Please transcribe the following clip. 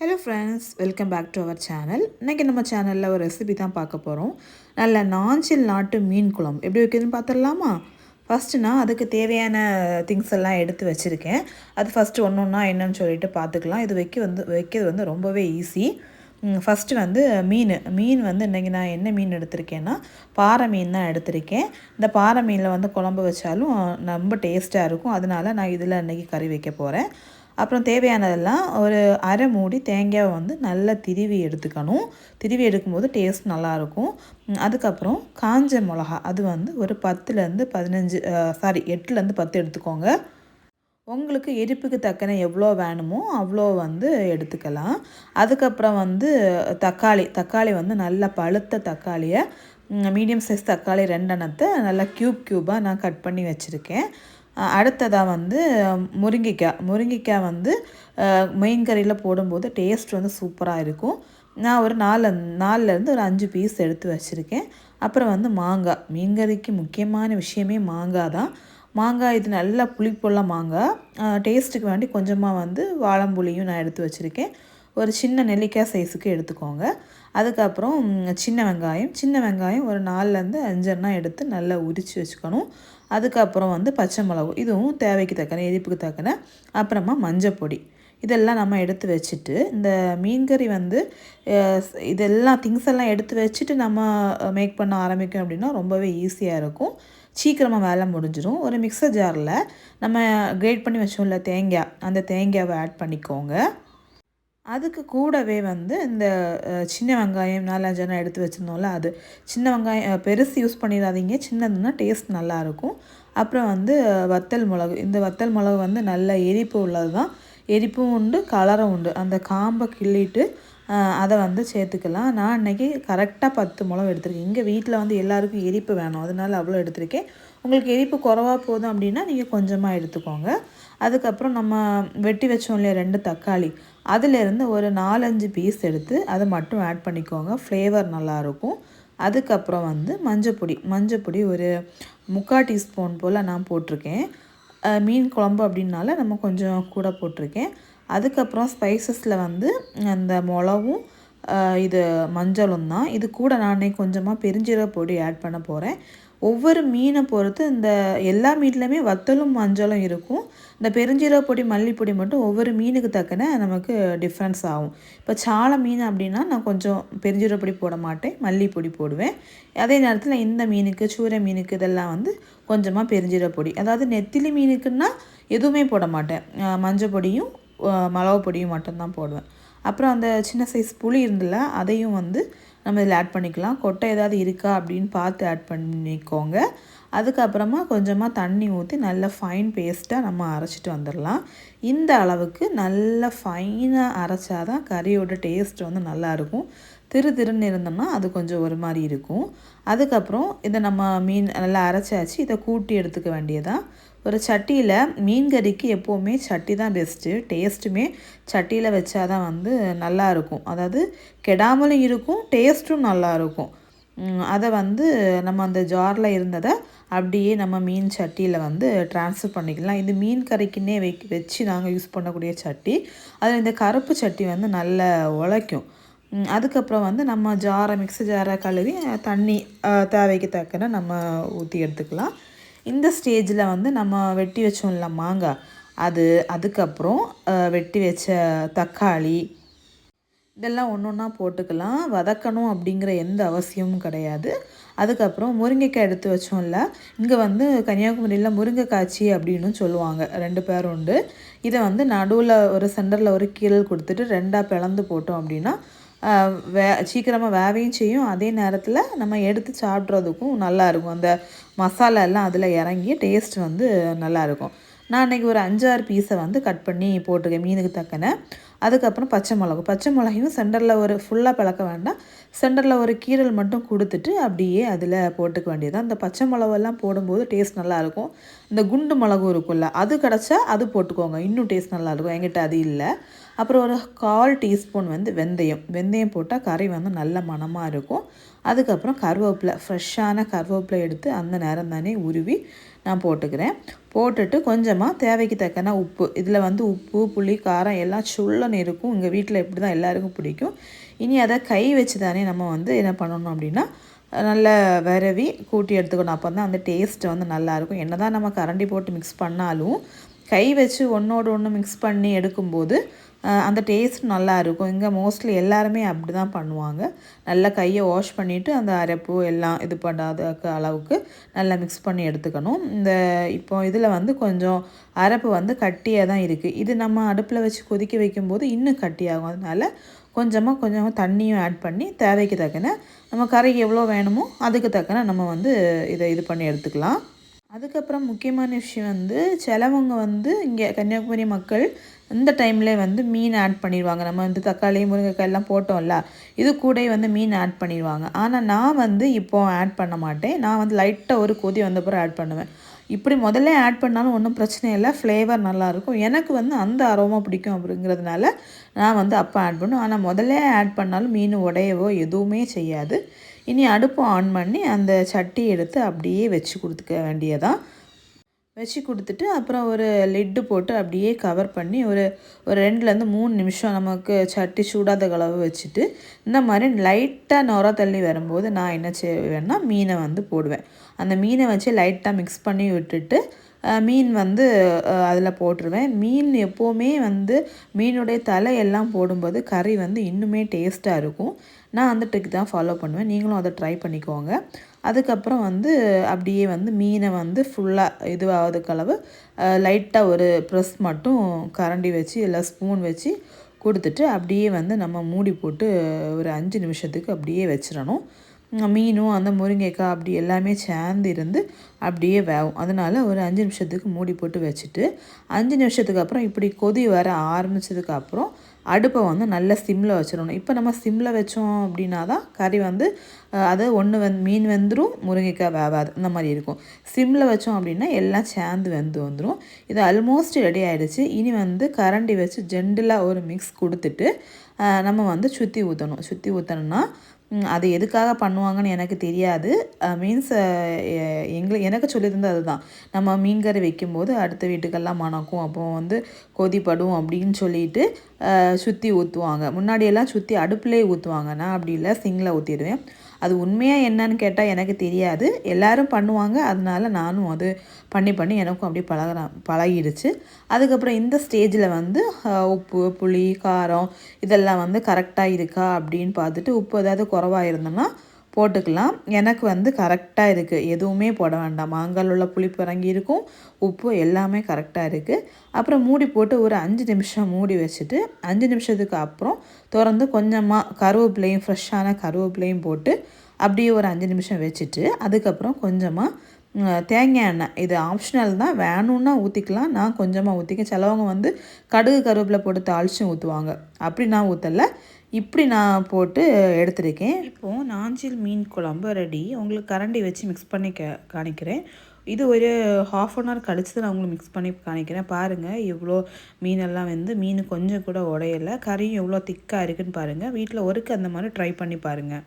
Hello friends welcome back to our channel இன்றைக்கி நம்ம சேனலில் ஒரு ரெசிபி தான் பார்க்க போகிறோம் நல்ல நாஞ்சில் நாட்டு மீன் குழம்பு. எப்படி வைக்கிறதுன்னு பார்த்துடலாமா? ஃபஸ்ட்டு நான் அதுக்கு தேவையான திங்ஸ் எல்லாம் எடுத்து வச்சுருக்கேன். அது ஃபஸ்ட்டு ஒன்று ஒன்றா என்னன்னு சொல்லிட்டு பார்த்துக்கலாம். இது வைக்க வந்து வைக்கிறது வந்து ரொம்பவே ஈஸி ஃபஸ்ட்டு வந்து மீன். மீன் வந்து இன்றைக்கி நான் என்ன மீன் எடுத்திருக்கேன்னா பாறை மீன் தான் எடுத்திருக்கேன். இந்த பாறை மீனில் வந்து குழம்பு வச்சாலும் ரொம்ப டேஸ்ட்டாக இருக்கும். அதனால நான் இதில் இன்றைக்கி கறி வைக்க போகிறேன் அப்புறம் தேவையானதெல்லாம் ஒரு அரை மூடி தேங்காயை வந்து நல்லா திருவி எடுத்துக்கணும். திருவி எடுக்கும்போது டேஸ்ட் நல்லாயிருக்கும். அதுக்கப்புறம் காஞ்ச மிளகா அது வந்து ஒரு பத்துலேருந்து பதினஞ்சு சாரி எட்டுலேருந்து பத்து எடுத்துக்கோங்க. உங்களுக்கு எரிப்புக்கு தக்கன எவ்வளோ வேணுமோ அவ்வளோ வந்து எடுத்துக்கலாம். அதுக்கப்புறம் வந்து தக்காளி தக்காளி வந்து நல்லா பழுத்த தக்காளியை மீடியம் சைஸ் தக்காளி ரெண்டெண்ணத்தை நல்லா க்யூப் க்யூபாக நான் கட் பண்ணி வச்சுருக்கேன். அடுத்ததாக வந்து முருங்கைக்காய். முருங்கைக்காய் வந்து மெயின் கறியில் போடும்போது டேஸ்ட் வந்து சூப்பராக இருக்கும். நான் ஒரு நாலு நாலுலேருந்து ஒரு அஞ்சு பீஸ் எடுத்து வச்சுருக்கேன். அப்புறம் வந்து மாங்காய். மீன் கறிக்கு முக்கியமான விஷயமே மாங்காய் தான். மாங்காய் இது நல்லா புளிப்புள்ள மாங்காய். டேஸ்ட்டுக்கு வேண்டி கொஞ்சமாக வந்து வாழம்புளியும் நான் எடுத்து வச்சுருக்கேன். ஒரு சின்ன நெல்லிக்காய் சைஸுக்கு எடுத்துக்கோங்க. அதுக்கப்புறம் சின்ன வெங்காயம். சின்ன வெங்காயம் ஒரு நாலுலேருந்து அஞ்செண்ணா எடுத்து நல்லா உரித்து வச்சுக்கணும். அதுக்கப்புறம் வந்து பச்சை மிளகு. இதுவும் தேவைக்கு தக்கன எரிப்புக்கு தக்கன. அப்புறமா மஞ்சப்பொடி இதெல்லாம் நம்ம எடுத்து வச்சுட்டு இந்த மீன் கறி வந்து இதெல்லாம் திங்ஸ் எல்லாம் எடுத்து வச்சுட்டு நம்ம மேக் பண்ண ஆரம்பிக்கும் அப்படின்னா ரொம்பவே ஈஸியாக இருக்கும். சீக்கிரமாக வேலை முடிஞ்சிடும். ஒரு மிக்சர் ஜாரில் நம்ம கிரேட் பண்ணி வச்சோம்ல தேங்காய். அந்த தேங்காவை ஆட் பண்ணிக்கோங்க. அதுக்கு கூடவே வந்து இந்த சின்ன வெங்காயம் நாலஞ்செல்லாம் எடுத்து வச்சுருந்தோம்ல அது. சின்ன வெங்காயம் பெருசு யூஸ் பண்ணிடாதீங்க. சின்னதுன்னா டேஸ்ட் நல்லாயிருக்கும் அப்புறம் வந்து வத்தல் மிளகு. இந்த வத்தல் மிளகு வந்து நல்ல எரிப்பு உள்ளது தான் எரிப்பும் உண்டு கலரும் உண்டு. அந்த காம்பை கிள்ளிட்டு அதை வந்து சேர்த்துக்கலாம். நான் இன்றைக்கி கரெக்டாக பத்து மிளகு எடுத்திருக்கேன். இங்கே வீட்டில் வந்து எல்லாருக்கும் எரிப்பு வேணும். அதனால் அவ்வளோ எடுத்திருக்கேன். உங்களுக்கு எரிப்பு குறவாக போதும் அப்படின்னா நீங்கள் கொஞ்சமாக எடுத்துக்கோங்க. அதுக்கப்புறம் நம்ம வெட்டி வச்சோம் இல்லையா ரெண்டு தக்காளி அதிலேருந்து ஒரு நாலஞ்சு பீஸ் எடுத்து அதை மட்டும் ஆட் பண்ணிக்கோங்க. ஃப்ளேவர் நல்லாயிருக்கும். அதுக்கப்புறம் வந்து மஞ்சப்பொடி மஞ்சப்பொடி ஒரு முக்கால் டீஸ்பூன் போல் நான் போட்டிருக்கேன். மீன் குழம்பு அப்படின்னால நம்ம கொஞ்சம் கூட போட்டிருக்கேன். அதுக்கப்புறம் ஸ்பைசஸில் வந்து அந்த மிளகும் இது மஞ்சளும் தான். இது கூட நானே கொஞ்சமாக பெருஞ்சீரக பொடி ஆட் பண்ண போகிறேன் ஒவ்வொரு மீனை பொறுத்து இந்த எல்லா மீட்லேயுமே வத்தலும் மஞ்சளும் இருக்கும். இந்த பெருஞ்சீரக பொடி மல்லிப்பொடி மட்டும் ஒவ்வொரு மீனுக்கு தக்கன நமக்கு டிஃப்ரென்ஸ் ஆகும். இப்போ சாலை மீன் அப்படின்னா நான் கொஞ்சம் பெருஞ்சீரக பொடி போட மாட்டேன் மல்லிப்பொடி போடுவேன். அதே நேரத்தில் இந்த மீனுக்கு சூரை மீனுக்கு இதெல்லாம் வந்து கொஞ்சமாக பெருஞ்சீரக பொடி. அதாவது நெத்திலி மீனுக்குன்னா எதுவுமே போட மாட்டேன். மஞ்சள் பொடியும் மிளகு பொடியும் மட்டும்தான் போடுவேன். அப்புறம் அந்த சின்ன சைஸ் புளி இருந்தில்ல அதையும் வந்து நம்ம இதில் ஆட் பண்ணிக்கலாம். கொட்டை ஏதாவது இருக்கா அப்படின்னு பார்த்து ஆட் பண்ணிக்கோங்க. அதுக்கப்புறமா கொஞ்சமாக தண்ணி ஊற்றி நல்ல ஃபைன் பேஸ்ட்டாக நம்ம அரைச்சிட்டு வந்துடலாம். இந்த அளவுக்கு நல்ல ஃபைனாக அரைச்சா தான் கறியோட டேஸ்ட் வந்து நல்லாயிருக்கும் திரு திருன்னு இருந்தோம்னா அது கொஞ்சம் ஒரு மாதிரி இருக்கும். அதுக்கப்புறம் இதை நம்ம மீன் நல்லா அரைச்சாச்சு. இதை கூட்டி எடுத்துக்க வேண்டியதான் ஒரு சட்டியில் மீன் கறிக்கு எப்போவுமே சட்டி தான் பெஸ்ட்டு டேஸ்ட்டுமே சட்டியில் வச்சா தான் வந்து நல்லாயிருக்கும் அதாவது கெடாமலும் இருக்கும் டேஸ்ட்டும் நல்லாயிருக்கும் அதை வந்து நம்ம அந்த ஜாரில் இருந்ததை அப்படியே நம்ம மீன் சட்டியில் வந்து ட்ரான்ஸ்ஃபர் பண்ணிக்கலாம். இது மீன் கறிக்குன்னே வை வச்சு நாங்கள் யூஸ் பண்ணக்கூடிய சட்டி. அதில் இந்த கருப்பு சட்டி வந்து நல்லா உழைக்கும். அதுக்கப்புறம் வந்து நம்ம ஜாரை மிக்ஸி ஜாரை கழுவி தண்ணி தேவைக்கு தக்கன நம்ம ஊற்றி எடுத்துக்கலாம். இந்த ஸ்டேஜில் வந்து நம்ம வெட்டி வச்சோம்ல மாங்காய். அது அதுக்கப்புறம் வெட்டி வச்ச தக்காளி இதெல்லாம் ஒன்று ஒன்றா போட்டுக்கலாம். வதக்கணும் அப்படிங்கிற எந்த அவசியமும் கிடையாது. அதுக்கப்புறம் முருங்கைக்காய் எடுத்து வச்சோம்ல இங்கே வந்து கன்னியாகுமரியில் முருங்கைக்காய்ச்சி அப்படின்னு சொல்லுவாங்க. ரெண்டு பேர் உண்டு. இதை வந்து நடுவில் ஒரு சென்டரில் ஒரு கீழல் கொடுத்துட்டு ரெண்டாக பிளந்து போட்டோம் அப்படின்னா வே சீக்கிரமாக வேவையும் செய்யும். அதே நேரத்தில் நம்ம எடுத்து சாப்பிட்றதுக்கும் நல்லாயிருக்கும் அந்த மசாலா எல்லாம் அதில் இறங்கி டேஸ்ட் வந்து நல்லாயிருக்கும் நான் அன்றைக்கி ஒரு அஞ்சாறு பீஸை வந்து கட் பண்ணி போட்டிருக்கேன் மீனுக்கு தக்கன. அதுக்கப்புறம் பச்சை மிளகு. பச்சை மிளகையும் சென்டரில் ஒரு ஃபுல்லாக பழக்க வேண்டாம். சென்டரில் ஒரு கீரல் மட்டும் கொடுத்துட்டு அப்படியே அதில் போட்டுக்க வேண்டியது அந்த பச்சை மிளகெல்லாம் போடும்போது டேஸ்ட் நல்லாயிருக்கும் இந்த குண்டு மிளகும் இருக்கும்ல அது கிடச்சா அது போட்டுக்கோங்க. இன்னும் டேஸ்ட் நல்லாயிருக்கும் என்கிட்ட அது இல்லை. அப்புறம் ஒரு கால் டீஸ்பூன் வந்து வெந்தயம். வெந்தயம் போட்டால் கறி வந்து நல்ல மணமாக இருக்கும். அதுக்கப்புறம் கருவேப்பிலை ஃப்ரெஷ்ஷான கருவேப்பிலை எடுத்து அந்த நேரம் தானே உருவி நான் போட்டுக்கிறேன். போட்டுட்டு கொஞ்சமாக தேவைக்கு தக்கன உப்பு. இதில் வந்து உப்பு புளி காரம் எல்லாம் சுள்ளன்னு இருக்கும். எங்கள் வீட்டில் இப்படி தான் எல்லாருக்கும் பிடிக்கும். இனி அதை கை வச்சு தானே நம்ம வந்து என்ன பண்ணணும் அப்படின்னா நல்லா விரவி கூட்டி எடுத்துக்கணும். அப்போ தான் அந்த டேஸ்ட்டு வந்து நல்லாயிருக்கும் என்ன தான் நம்ம கரண்டி போட்டு மிக்ஸ் பண்ணாலும் கை வச்சு ஒன்றோடு ஒன்று மிக்ஸ் பண்ணி எடுக்கும்போது அந்த டேஸ்ட் நல்லா இருக்கும். இங்கே மோஸ்ட்லி எல்லாருமே அப்படி தான் பண்ணுவாங்க. நல்லா கையை வாஷ் பண்ணிவிட்டு அந்த அரைப்பு எல்லாம் இது பண்ணாத அளவுக்கு நல்லா மிக்ஸ் பண்ணி எடுத்துக்கணும். இந்த இப்போ இதில் வந்து கொஞ்சம் அரைப்பு வந்து கட்டியாக தான் இருக்குது இது நம்ம அடுப்பில் வச்சு கொதிக்க வைக்கும்போது இன்னும் கட்டியாகும். அதனால் கொஞ்சமாக கொஞ்சமாக தண்ணியும் ஆட் பண்ணி தேவைக்கு தக்கன நம்ம கறிக்கு எவ்வளோ வேணுமோ அதுக்கு தக்கன நம்ம வந்து இதை இது பண்ணி எடுத்துக்கலாம். அதுக்கப்புறம் முக்கியமான விஷயம் வந்து சிலவங்க வந்து இங்கே கன்னியாகுமரி மக்கள் இந்த டைம்லேயே வந்து மீன் ஆட் பண்ணிடுவாங்க. நம்ம வந்து தக்காளி முருங்கைக்காய் எல்லாம் போட்டோம்ல இது கூட வந்து மீன் ஆட் பண்ணிடுவாங்க. ஆனால் நான் வந்து இப்போது ஆட் பண்ண மாட்டேன். நான் வந்து லைட்டாக ஒரு கொதி வந்தப்பறம் ஆட் பண்ணுவேன். இப்படி முதல்ல ஆட் பண்ணாலும் ஒன்றும் பிரச்சனை இல்லை. ஃப்ளேவர் நல்லாயிருக்கும் எனக்கு வந்து அந்த அரோமா பிடிக்கும் அப்படிங்கிறதுனால நான் வந்து அப்போ ஆட் பண்ணுவேன். ஆனால் முதல்ல ஆட் பண்ணாலும் மீன் உடையவோ எதுவுமே செய்யாது. இனி அடுப்பு ஆன் பண்ணி அந்த சட்டி எடுத்து அப்படியே வச்சு கொடுத்துக்க வேண்டியதான் வச்சு கொடுத்துட்டு அப்புறம் ஒரு லிட்டு போட்டு அப்படியே கவர் பண்ணி ஒரு ஒரு ரெண்டுலேருந்து மூணு நிமிஷம் நமக்கு சட்டி சூடாத கலவை வச்சுட்டு இந்த மாதிரி லைட்டாக நுர தள்ளி வரும்போது நான் என்ன செய்வேன்னா மீனை வந்து போடுவேன். அந்த மீனை வச்சு லைட்டாக மிக்ஸ் பண்ணி விட்டுட்டு மீன் வந்து அதில் போட்டுருவேன். மீன் எப்போவுமே வந்து மீனுடைய தலை எல்லாம் போடும்போது கறி வந்து இன்னுமே டேஸ்ட்டாக இருக்கும். நான் அந்த ட்ரிக் தான் ஃபாலோ பண்ணுவேன். நீங்களும் அதை ட்ரை பண்ணிக்கோங்க. அதுக்கப்புறம் வந்து அப்படியே வந்து மீனை வந்து ஃபுல்லாக இதுவாகிறதுக்கு அளவு லைட்டாக ஒரு ப்ரெஸ் மட்டும் கரண்டி வச்சு இல்லை ஸ்பூன் வச்சு கொடுத்துட்டு அப்படியே வந்து நம்ம மூடி போட்டு ஒரு அஞ்சு நிமிஷத்துக்கு அப்படியே வச்சிடணும். மீனும் அந்த முருங்கைக்காய் அப்படி எல்லாமே சேர்ந்து இருந்து அப்படியே வேகும் அதனால் ஒரு அஞ்சு நிமிஷத்துக்கு மூடி போட்டு வச்சுட்டு அஞ்சு நிமிஷத்துக்கு அப்புறம் இப்படி கொதி வர ஆரம்பித்ததுக்கு அப்புறம் அடுப்பை வந்து நல்ல சிம்மில் வச்சிடணும். இப்போ நம்ம சிம்மில் வச்சோம் அப்படின்னா தான் கறி வந்து அது ஒன்று வந் மீன் வெந்துடும் முருங்கைக்காய் வேவாது. இந்த மாதிரி இருக்கும். சிம்மில் வச்சோம் அப்படின்னா எல்லாம் சேர்ந்து வெந்து வந்துடும் இது ஆல்மோஸ்ட் ரெடி ஆகிடுச்சு இனி வந்து கரண்டி வச்சு ஜென்டலாக ஒரு மிக்ஸ் கொடுத்துட்டு நம்ம வந்து சுற்றி ஊற்றணும் சுற்றி ஊற்றணுன்னா அது எதுக்காக பண்ணுவாங்கன்னு எனக்கு தெரியாது. மீன்ஸ் எங்களுக்கு எனக்கு சொல்லியிருந்தது அதுதான். நம்ம மீன் கறி வைக்கும்போது அடுத்த வீட்டுக்கெல்லாம் மணக்கும். அப்போ வந்து கொதிப்படும் அப்படின்னு சொல்லிட்டு சுற்றி ஊற்றுவாங்க முன்னாடியெல்லாம் சுற்றி அடுப்புலேயே ஊற்றுவாங்க நான் அப்படி இல்லை சிங்கில் ஊற்றிடுவேன் அது உண்மையாக என்னன்னு கேட்டால் எனக்கு தெரியாது. எல்லோரும் பண்ணுவாங்க. அதனால நானும் அது பண்ணி பண்ணி எனக்கும் அப்படியே பழகிறேன் பழகிடுச்சு. அதுக்கப்புறம் இந்த ஸ்டேஜில் வந்து உப்பு புளி காரம் இதெல்லாம் வந்து கரெக்டாக இருக்கா அப்படின்னு பார்த்துட்டு உப்பு ஏதாவது குறவாக இருந்தோன்னா போட்டுக்கலாம். எனக்கு வந்து கரெக்டாக இருக்குது எதுவுமே போட வேண்டாம். மாங்கால் உள்ள புளிப்பு இறங்கி இருக்கும். உப்பு எல்லாமே கரெக்டாக இருக்குது அப்புறம் மூடி போட்டு ஒரு அஞ்சு நிமிஷம் மூடி வச்சுட்டு அஞ்சு நிமிஷத்துக்கு அப்புறம் திறந்து கொஞ்சமாக கருவேப்பிலையும் ஃப்ரெஷ்ஷான கருவேப்பிலையும் போட்டு அப்படியே ஒரு அஞ்சு நிமிஷம் வச்சுட்டு அதுக்கப்புறம் கொஞ்சமாக தேங்காய் எண்ணெய். இது ஆப்ஷனல் தான். வேணும்னா ஊற்றிக்கலாம் நான் கொஞ்சமாக ஊற்றிக்க சிலவங்க வந்து கடுகு கருவேப்பிலை போட்டு தாளிச்சும் ஊற்றுவாங்க அப்படி நான் ஊற்றலை இப்படி நான் போட்டு எடுத்திருக்கேன். இப்போது நாஞ்சில் மீன் குழம்பு ரெடி உங்களுக்கு கரண்டி வச்சு மிக்ஸ் பண்ணி க காணிக்கிறேன். இது ஒரு ஹாஃப் அன் ஹவர் கழிச்சு நான் உங்களுக்கு மிக்ஸ் பண்ணி காணிக்கிறேன். பாருங்கள் எவ்வளோ மீனெல்லாம் வந்து மீன் கொஞ்சம் கூட உடையலை. கறியும் எவ்வளோ திக்காக இருக்குதுன்னு பாருங்கள் வீட்டில் ஒருக்கு அந்த மாதிரி ட்ரை பண்ணி பாருங்கள்